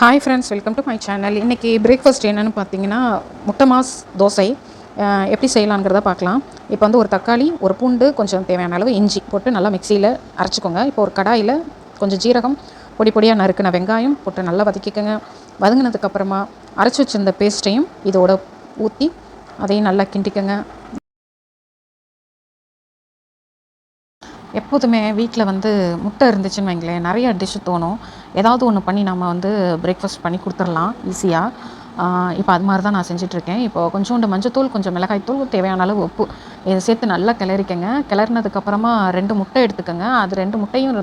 Hi friends welcome to my channel இன்றைக்கி breakfast என்னென்னு பார்த்தீங்கன்னா முட்டை மாஸ் தோசை. எப்படி செய்யலாங்கிறத பார்க்கலாம். இப்போ வந்து ஒரு தக்காளி ஒரு பூண்டு கொஞ்சம் தேவையான அளவு இஞ்சி போட்டு நல்லா மிக்சியில் அரைச்சிக்கோங்க. இப்போ ஒரு கடாயில் கொஞ்சம் ஜீரகம் பொடி பொடியாக நறுக்கின வெங்காயம் போட்டு நல்லா வதக்கிக்கோங்க. வதங்கினதுக்கப்புறமா அரைச்சி வச்சிருந்த பேஸ்ட்டையும் இதோட ஊற்றி அதையும் நல்லா கிண்டிக்கோங்க. எப்போதுமே வீட்டில் வந்து முட்டை இருந்துச்சுன்னு வைங்களேன் நிறைய டிஷ்ஷு தோணும். ஏதாவது ஒன்று பண்ணி நம்ம வந்து பிரேக்ஃபாஸ்ட் பண்ணி கொடுத்துடலாம் ஈஸியாக இப்போ அது மாதிரி தான் நான் செஞ்சிட்ருக்கேன். இப்போ கொஞ்சோண்டு மஞ்சத்தூள் கொஞ்சம் மிளகாய் தூள் தேவையான அளவு உப்பு. இதை சேர்த்து நல்லா கிளறிக்கங்க. கிளறினதுக்கப்புறமா ரெண்டு முட்டை எடுத்துக்கோங்க. அது ரெண்டு முட்டையும்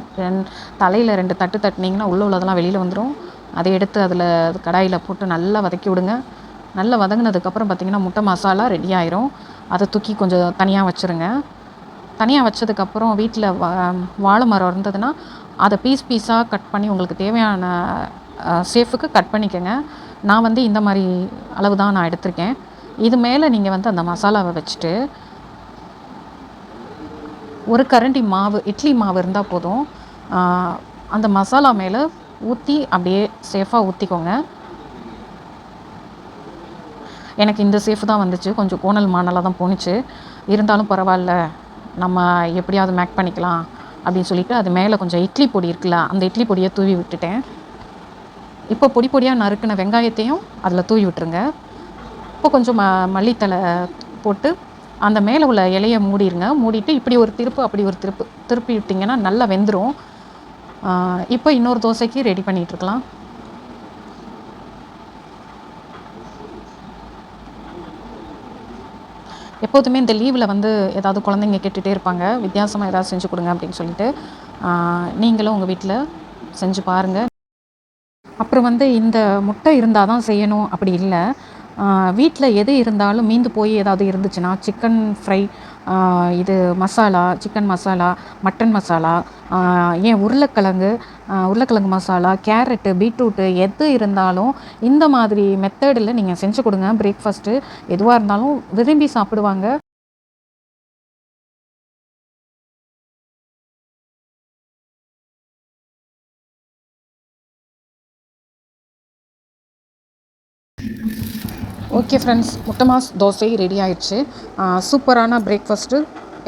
தலையில் ரெண்டு தட்டு தட்டினீங்கன்னா உள்ளே உள்ளதெல்லாம் வெளியில் வந்துடும் அதை எடுத்து அதில் கடாயில் போட்டு நல்லா வதக்கி விடுங்க. நல்லா வதங்கினதுக்கப்புறம் பார்த்திங்கன்னா முட்டை மசாலா ரெடி ஆயிரும். அதை தூக்கி கொஞ்சம் தனியாக வச்சுருங்க. தனியாக வச்சதுக்கப்புறம் வீட்டில் வா வாழை மரம் இருந்ததுன்னா அதை பீஸ் பீஸாக கட் பண்ணி உங்களுக்கு தேவையான ஷேஃபுக்கு கட் பண்ணிக்கோங்க. நான் வந்து இந்த மாதிரி அளவு தான் நான் எடுத்திருக்கேன். இது மேலே நீங்கள் வந்து அந்த மசாலாவை வச்சுட்டு ஒரு கரண்டி மாவு இட்லி மாவு இருந்தால் போதும். அந்த மசாலா மேலே ஊற்றி அப்படியே சேஃபாக ஊற்றிக்கோங்க எனக்கு இந்த சேஃப் தான் வந்துச்சு. கொஞ்சம் கோணல் மானலாக தான் போணுச்சு. இருந்தாலும் பரவாயில்ல. நம்ம எப்படியாவது மேக் பண்ணிக்கலாம் அப்படின்னு சொல்லிட்டு அது மேலே கொஞ்சம் இட்லி பொடி இருக்குல்ல அந்த இட்லி பொடியை தூவி விட்டுட்டேன். இப்போ பொடி பொடியாக நறுக்கின வெங்காயத்தையும் அதில் தூவி விட்டுருங்க. இப்போ கொஞ்சம் ம மல்லித்தலை போட்டு அந்த மேலே உள்ள இலையை மூடிடுங்க மூடிட்டு இப்படி ஒரு திருப்பு அப்படி ஒரு திருப்பு திருப்பி விட்டிங்கன்னா நல்லா வெந்துடும் இப்போ இன்னொரு தோசைக்கு ரெடி பண்ணிகிட்ருக்கலாம் எப்போதுமே இந்த லீவில் வந்து ஏதாவது குழந்தைங்க கேட்டுகிட்டே இருப்பாங்க. வித்தியாசமாக ஏதாவது செஞ்சு கொடுங்க அப்படின்னு சொல்லிட்டு நீங்களும் உங்கள் வீட்டில் செஞ்சு பாருங்கள் அப்புறம் வந்து இந்த முட்டை இருந்தால் தான் செய்யணும். அப்படி இல்லை. வீட்டில் எது இருந்தாலும் மீந்து போய் ஏதாவது இருந்துச்சுன்னா சிக்கன் ஃப்ரை இது மசாலா சிக்கன் மசாலா மட்டன் மசாலா ஏன் உருளைக்கிழங்கு உருளைக்கிழங்கு மசாலா கேரட்டு பீட்ரூட்டு எது இருந்தாலும் இந்த மாதிரி மெத்தடில் நீங்கள் செஞ்சு கொடுங்க. பிரேக்ஃபாஸ்ட்டு எதுவாக இருந்தாலும் விரும்பி சாப்பிடுவாங்க. ஓகே ஃப்ரெண்ட்ஸ் முட்டை மாஸ் தோசை ரெடி ஆயிடுச்சு. சூப்பரான பிரேக்ஃபாஸ்ட்டு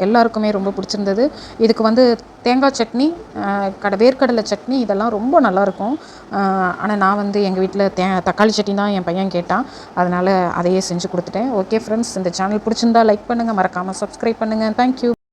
எல்லாருக்குமே ரொம்ப பிடிச்சிருந்தது. இதுக்கு வந்து தேங்காய் சட்னி கடை வேர்க்கடலை சட்னி இதெல்லாம் ரொம்ப நல்லாயிருக்கும். ஆனால் நான் வந்து எங்கள் வீட்டில் தே தக்காளி சட்னி தான் என் பையன் கேட்டான். அதனால் அதையே செஞ்சு கொடுத்துட்டேன். ஓகே ஃப்ரெண்ட்ஸ் இந்த சேனல் பிடிச்சிருந்தா லைக் பண்ணுங்கள் மறக்காமல் சப்ஸ்கிரைப் பண்ணுங்கள் தேங்க்யூ